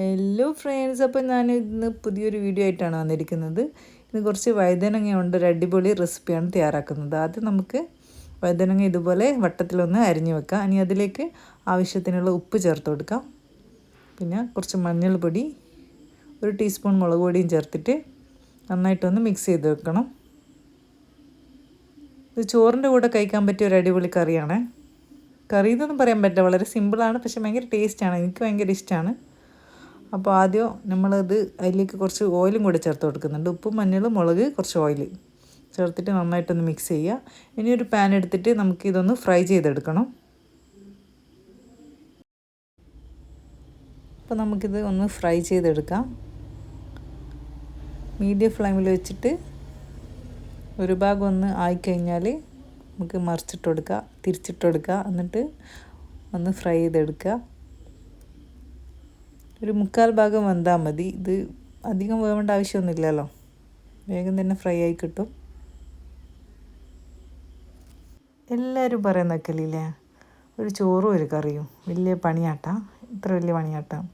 Hello friends അപ്പോൾ ഞാൻ ഇന്ന് പുതിയൊരു വീഡിയോ ആയിട്ടാണ് വന്നിരിക്കുന്നത്. ഇന്ന് കുറച്ച് വഴുതനങ്ങ കൊണ്ട് ഒരു അടിപൊളി റെസിപ്പിയാണ് തയ്യാറാക്കുന്നത്. ആദ്യം നമുക്ക് വഴുതനങ്ങ ഇതുപോലെ വട്ടത്തിലൊന്ന് അരിഞ്ഞു വെക്കാം. ഇനി അതിലേക്ക് ആവശ്യത്തിനുള്ള ഉപ്പ് ചേർത്ത് കൊടുക്കാം. പിന്നെ കുറച്ച് മഞ്ഞൾപ്പൊടി ഒരു ടീസ്പൂൺ മുളക് പൊടിയും ചേർത്തിട്ട് നന്നായിട്ടൊന്ന് മിക്സ് ചെയ്ത് വെക്കണം. ഇത് ചോറിന്റെ കൂടെ കഴിക്കാൻ പറ്റിയ ഒരു അടിപൊളി കറിയാണ്. കറി എന്നൊന്നും പറയാൻ പറ്റില്ല വളരെ സിമ്പിളാണ് പക്ഷെ ഭയങ്കര ടേസ്റ്റാണ് എനിക്ക് ഭയങ്കര ഇഷ്ടമാണ് അപ്പോൾ ആദ്യം നമ്മളത് അതിലേക്ക് കുറച്ച് ഓയിലും കൂടെ ചേർത്ത് കൊടുക്കുന്നുണ്ട്. ഉപ്പും മഞ്ഞളും മുളക് കുറച്ച് ഓയിൽ ചേർത്തിട്ട് നന്നായിട്ടൊന്ന് മിക്സ് ചെയ്യുക. ഇനി ഒരു പാൻ എടുത്തിട്ട് നമുക്ക് ഇതൊന്ന് ഫ്രൈ ചെയ്തെടുക്കണം. അപ്പോൾ നമുക്കിത് ഒന്ന് ഫ്രൈ ചെയ്തെടുക്കാം. മീഡിയം ഫ്ലെയിമിൽ വെച്ചിട്ട് ഒരു ഭാഗം ഒന്ന് ആയിക്കഴിഞ്ഞാൽ നമുക്ക് മറിച്ചിട്ട് കൊടുക്കുക തിരിച്ചിട്ട് കൊടുക്കുക എന്നിട്ട് ഒന്ന് ഫ്രൈ ചെയ്തെടുക്കുക ഒരു മുക്കാൽ ഭാഗം വെന്താൽ മതി. ഇത് അധികം വേവേണ്ട ആവശ്യമൊന്നുമില്ലല്ലോ. വേഗം തന്നെ ഫ്രൈ ആയി കിട്ടും. എല്ലാവരും പറയുന്ന വെക്കലില്ലേ ഒരു ചോറും ഒരു കറിയും. വലിയ പണിയാട്ടാ. ഇത്ര വലിയ പണിയാട്ടാ.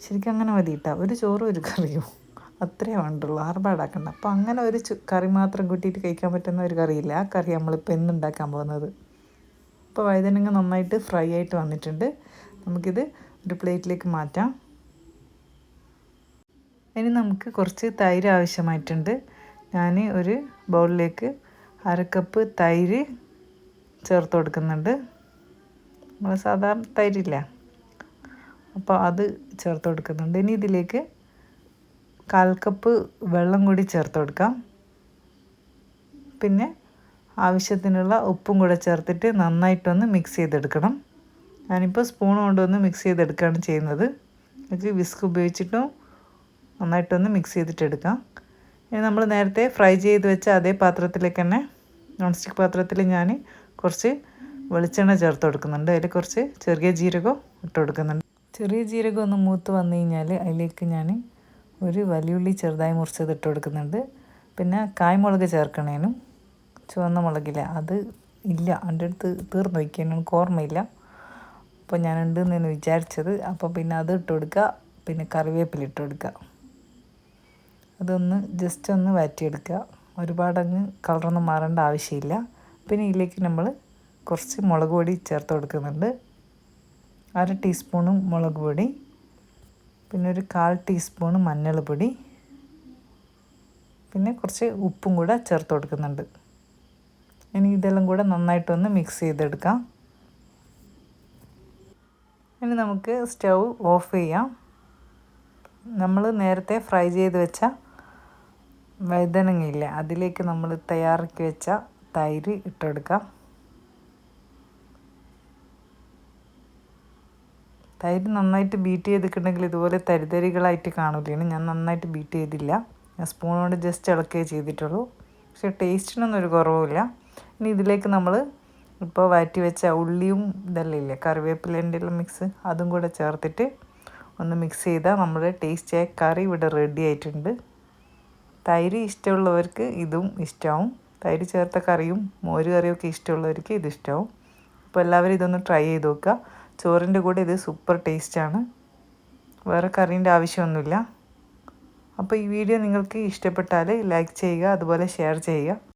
ശരിക്കും അങ്ങനെ മതി ഒരു ചോറും ഒരു കറിയും. അത്രേ വേണ്ടുള്ളൂ. ആർഭാടാക്കണ്ട. അപ്പോൾ അങ്ങനെ ഒരു കറി മാത്രം കൂട്ടിയിട്ട് കഴിക്കാൻ പറ്റുന്ന ഒരു കറിയില്ല. ആ കറി നമ്മളിപ്പോൾ എന്നുണ്ടാക്കാൻ പോകുന്നത്. ഇപ്പോൾ വഴുതനങ്ങ നന്നായിട്ട് ഫ്രൈ ആയിട്ട് വന്നിട്ടുണ്ട്. നമുക്കിത് ഒരു പ്ലേറ്റിലേക്ക് മാറ്റാം. ഇനി നമുക്ക് കുറച്ച് തൈര് ആവശ്യമായിട്ടുണ്ട്. ഞാൻ ഒരു ബൗളിലേക്ക് അര കപ്പ് തൈര് ചേർത്ത് കൊടുക്കുന്നുണ്ട്. നമ്മൾ സാധാരണ തൈരില്ല? അപ്പോൾ അത് ചേർത്ത് കൊടുക്കുന്നുണ്ട്. ഇനി ഇതിലേക്ക് കാൽ കപ്പ് വെള്ളം കൂടി ചേർത്ത് കൊടുക്കാം. പിന്നെ ആവശ്യത്തിനുള്ള ഉപ്പും കൂടെ ചേർത്തിട്ട് നന്നായിട്ടൊന്ന് മിക്സ് ചെയ്തെടുക്കണം. ഞാനിപ്പോൾ സ്പൂൺ കൊണ്ടൊന്ന് മിക്സ് ചെയ്തെടുക്കുകയാണ് ചെയ്യുന്നത്. എനിക്ക് വിസ്ക് ഉപയോഗിച്ചിട്ടും നന്നായിട്ടൊന്ന് മിക്സ് ചെയ്തിട്ടെടുക്കാം. ഇനി നമ്മൾ നേരത്തെ ഫ്രൈ ചെയ്ത് വെച്ച അതേ പാത്രത്തിലേക്ക് തന്നെ നോൺ സ്റ്റിക്ക് പാത്രത്തിൽ ഞാൻ കുറച്ച് വെളിച്ചെണ്ണ ചേർത്ത് കൊടുക്കുന്നുണ്ട്. അതിൽ കുറച്ച് ചെറിയ ജീരകം ഇട്ട് കൊടുക്കുന്നുണ്ട്. ചെറിയ ജീരകം ഒന്ന് മൂത്ത് വന്നു കഴിഞ്ഞാൽ അതിലേക്ക് ഞാൻ ഒരു വലിയുള്ളി ചെറുതായി മുറിച്ചത് ഇട്ട് കൊടുക്കുന്നുണ്ട്. പിന്നെ കായ്മുളക് ചേർക്കണേനും ചുവന്ന മുളകില്ല. അത് ഇല്ല. എന്റെ അടുത്ത് തീർന്നു വയ്ക്കാനും ഓർമ്മയില്ല. അപ്പോൾ ഞാനുണ്ട് എന്ന് വിചാരിച്ചത്. അപ്പോൾ പിന്നെ അത് ഇട്ട് കൊടുക്കുക. പിന്നെ കറിവേപ്പില ഇട്ട് കൊടുക്കുക. അതൊന്ന് ജസ്റ്റ് ഒന്ന് വാറ്റിയെടുക്കുക ഒരുപാടങ്ങ് കളറൊന്നും മാറേണ്ട ആവശ്യമില്ല. പിന്നെ ഇതിലേക്ക് നമ്മൾ കുറച്ച് മുളക് പൊടി ചേർത്ത് കൊടുക്കുന്നുണ്ട്. അര ടീസ്പൂണും മുളക് പൊടി. പിന്നെ ഒരു കാൽ ടീസ്പൂൺ മഞ്ഞൾപ്പൊടി പിന്നെ കുറച്ച് ഉപ്പും കൂടെ ചേർത്ത് കൊടുക്കുന്നുണ്ട്. ഇനി ഇതെല്ലാം കൂടെ നന്നായിട്ടൊന്ന് മിക്സ് ചെയ്തെടുക്കാം. ഇനി നമുക്ക് സ്റ്റൗ ഓഫ് ചെയ്യാം. നമ്മൾ നേരത്തെ ഫ്രൈ ചെയ്ത് വെച്ച വഴുതനങ്ങയില്ലേ അതിലേക്ക് നമ്മൾ തയ്യാറാക്കി വെച്ച തൈര് ഇട്ടെടുക്കാം. തൈര് നന്നായിട്ട് ബീറ്റ് ചെയ്തിട്ടുണ്ടെങ്കിൽ ഇതുപോലെ തരിതരികളായിട്ട് കാണൂലാണ് ഞാൻ നന്നായിട്ട് ബീറ്റ് ചെയ്തില്ല. ഞാൻ സ്പൂൺ കൊണ്ട് ജസ്റ്റ് ഇളക്കുകയേ ചെയ്തിട്ടുള്ളൂ. പക്ഷേ ടേസ്റ്റിനൊന്നും ഒരു കുറവുമില്ല. ഇനി ഇതിലേക്ക് നമ്മൾ ഇപ്പോൾ വാറ്റി വെച്ച ഉള്ളിയും ഇതെല്ലാം ഇല്ലേ കറിവേപ്പിലേന്റെ എല്ലാം മിക്സ് അതും കൂടെ ചേർത്തിട്ട് ഒന്ന് മിക്സ് ചെയ്താൽ നമ്മുടെ ടേസ്റ്റിയായ കറി ഇവിടെ റെഡി ആയിട്ടുണ്ട്. തൈര് ഇഷ്ടമുള്ളവർക്ക് ഇതും ഇഷ്ടമാവും തൈര് ചേർത്ത കറിയും മോര് കറിയും ഒക്കെ ഇഷ്ടമുള്ളവർക്ക് ഇത് ഇഷ്ടമാവും അപ്പോൾ എല്ലാവരും ഇതൊന്ന് ട്രൈ ചെയ്ത് നോക്കുക. ചോറിന്റെ കൂടെ ഇത് സൂപ്പർ ടേസ്റ്റാണ് വേറെ കറീന്റെ ആവശ്യമൊന്നുമില്ല. അപ്പോൾ ഈ വീഡിയോ നിങ്ങൾക്ക് ഇഷ്ടപ്പെട്ടാൽ ലൈക്ക് ചെയ്യുക അതുപോലെ ഷെയർ ചെയ്യുക.